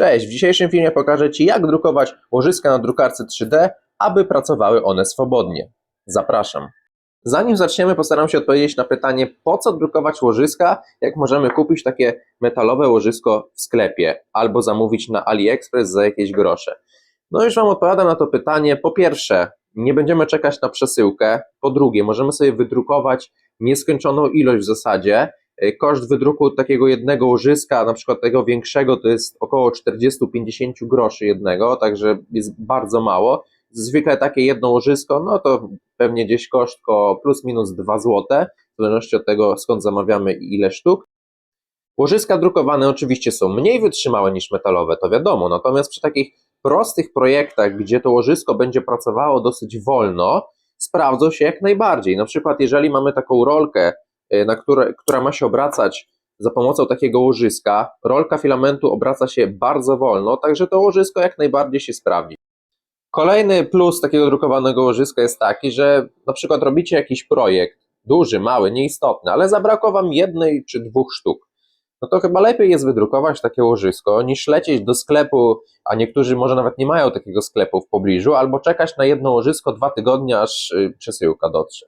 Cześć, w dzisiejszym filmie pokażę Ci jak drukować łożyska na drukarce 3D, aby pracowały one swobodnie. Zapraszam. Zanim zaczniemy, postaram się odpowiedzieć na pytanie, po co drukować łożyska, jak możemy kupić takie metalowe łożysko w sklepie albo zamówić na AliExpress za jakieś grosze. No już Wam odpowiadam na to pytanie. Po pierwsze, nie będziemy czekać na przesyłkę. Po drugie, możemy sobie wydrukować nieskończoną ilość w zasadzie. Y, Koszt wydruku takiego jednego łożyska, na przykład tego większego, to jest około 40-50 groszy jednego, także jest bardzo mało. Zwykle takie jedno łożysko, no to pewnie gdzieś koszt koło plus minus 2 zł, w zależności od tego skąd zamawiamy i ile sztuk. Łożyska drukowane oczywiście są mniej wytrzymałe niż metalowe, to wiadomo, natomiast przy takich prostych projektach, gdzie to łożysko będzie pracowało dosyć wolno, sprawdzą się jak najbardziej. Na przykład, jeżeli mamy taką rolkę, na które, która ma się obracać za pomocą takiego łożyska, rolka filamentu obraca się bardzo wolno, także to łożysko jak najbardziej się sprawdzi. Kolejny plus takiego drukowanego łożyska jest taki, że na przykład robicie jakiś projekt, duży, mały, nieistotny, ale zabrakło wam jednej czy dwóch sztuk. No to chyba lepiej jest wydrukować takie łożysko, niż lecieć do sklepu, a niektórzy może nawet nie mają takiego sklepu w pobliżu, albo czekać na jedno łożysko dwa tygodnie, aż y, przesyłka dotrze.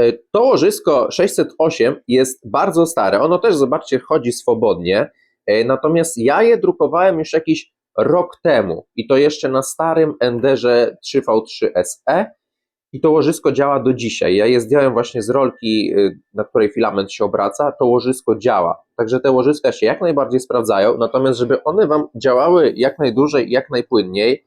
Y, To łożysko 608 jest bardzo stare. Ono też, zobaczcie, chodzi swobodnie. Y, Natomiast ja je drukowałem już jakiś rok temu i to jeszcze na starym Enderze 3V3 SE. I to łożysko działa do dzisiaj. Ja je zdjąłem właśnie z rolki, y, na której filament się obraca. To łożysko działa. Także te łożyska się jak najbardziej sprawdzają. Natomiast, żeby one Wam działały jak najdłużej jak najpłynniej,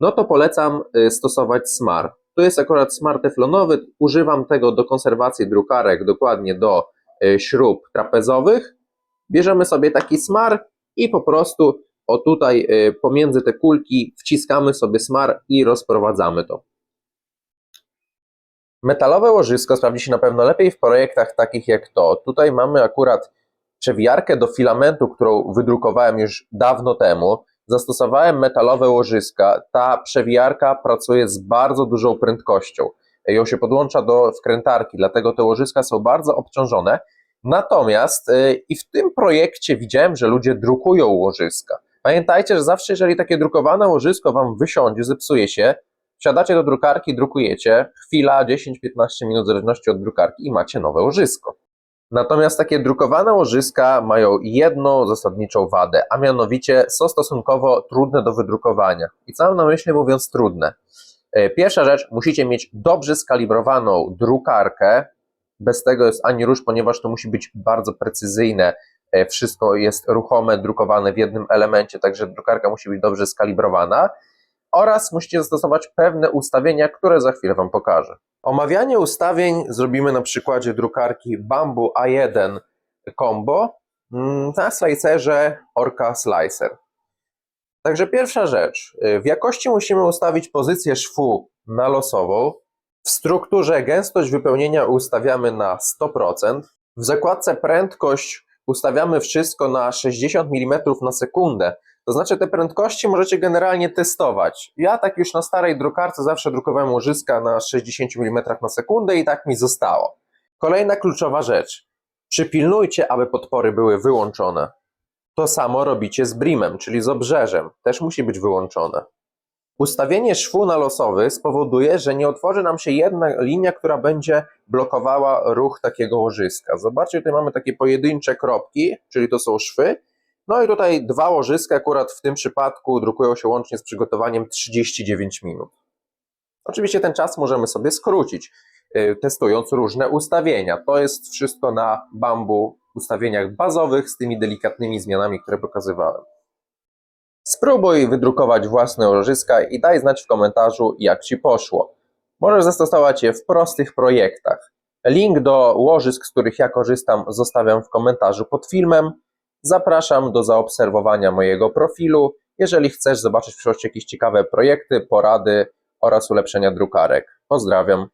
no to polecam y, stosować smar. To jest akurat smar teflonowy. Używam tego do konserwacji drukarek, dokładnie do y, śrub trapezowych. Bierzemy sobie taki smar i po prostu o tutaj y, pomiędzy te kulki wciskamy sobie smar i rozprowadzamy to. Metalowe łożysko sprawdzi się na pewno lepiej w projektach takich jak to. Tutaj mamy akurat przewijarkę do filamentu, którą wydrukowałem już dawno temu. Zastosowałem metalowe łożyska. Ta przewijarka pracuje z bardzo dużą prędkością. Ją się podłącza do wkrętarki, dlatego te łożyska są bardzo obciążone. Natomiast yy, i w tym projekcie widziałem, że ludzie drukują łożyska. Pamiętajcie, że zawsze jeżeli takie drukowane łożysko Wam wysiądzie, zepsuje się, Wsiadacie do drukarki, drukujecie, chwila, 10-15 minut w zależności od drukarki i macie nowe łożysko. Natomiast takie drukowane łożyska mają jedną zasadniczą wadę, a mianowicie są stosunkowo trudne do wydrukowania. I co mam na myśli mówiąc trudne? E, Pierwsza rzecz, musicie mieć dobrze skalibrowaną drukarkę. Bez tego jest ani rusz, ponieważ to musi być bardzo precyzyjne. E, Wszystko jest ruchome, drukowane w jednym elemencie, także drukarka musi być dobrze skalibrowana oraz musicie zastosować pewne ustawienia, które za chwilę Wam pokażę. Omawianie ustawień zrobimy na przykładzie drukarki Bambu A1 Combo mm, na slicerze Orca Slicer. Także pierwsza rzecz, w jakości musimy ustawić pozycję szwu na losową, w strukturze gęstość wypełnienia ustawiamy na 100%, w zakładce prędkość ustawiamy wszystko na 60 mm na sekundę, to znaczy te prędkości możecie generalnie testować. Ja tak już na starej drukarce zawsze drukowałem łożyska na 60 mm na sekundę i tak mi zostało. Kolejna kluczowa rzecz. Przypilnujcie, aby podpory były wyłączone. To samo robicie z brimem, czyli z obrzeżem. Też musi być wyłączone. Ustawienie szwu na losowy spowoduje, że nie otworzy nam się jedna linia, która będzie blokowała ruch takiego łożyska. Zobaczcie, tutaj mamy takie pojedyncze kropki, czyli to są szwy, no i tutaj dwa łożyska, akurat w tym przypadku drukują się łącznie z przygotowaniem 39 minut. Oczywiście ten czas możemy sobie skrócić, yy, testując różne ustawienia. To jest wszystko na bambu ustawieniach bazowych z tymi delikatnymi zmianami, które pokazywałem. Spróbuj wydrukować własne łożyska i daj znać w komentarzu, jak Ci poszło. Możesz zastosować je w prostych projektach. Link do łożysk, z których ja korzystam, zostawiam w komentarzu pod filmem. Zapraszam do zaobserwowania mojego profilu, jeżeli chcesz zobaczyć w przyszłości jakieś ciekawe projekty, porady oraz ulepszenia drukarek. Pozdrawiam.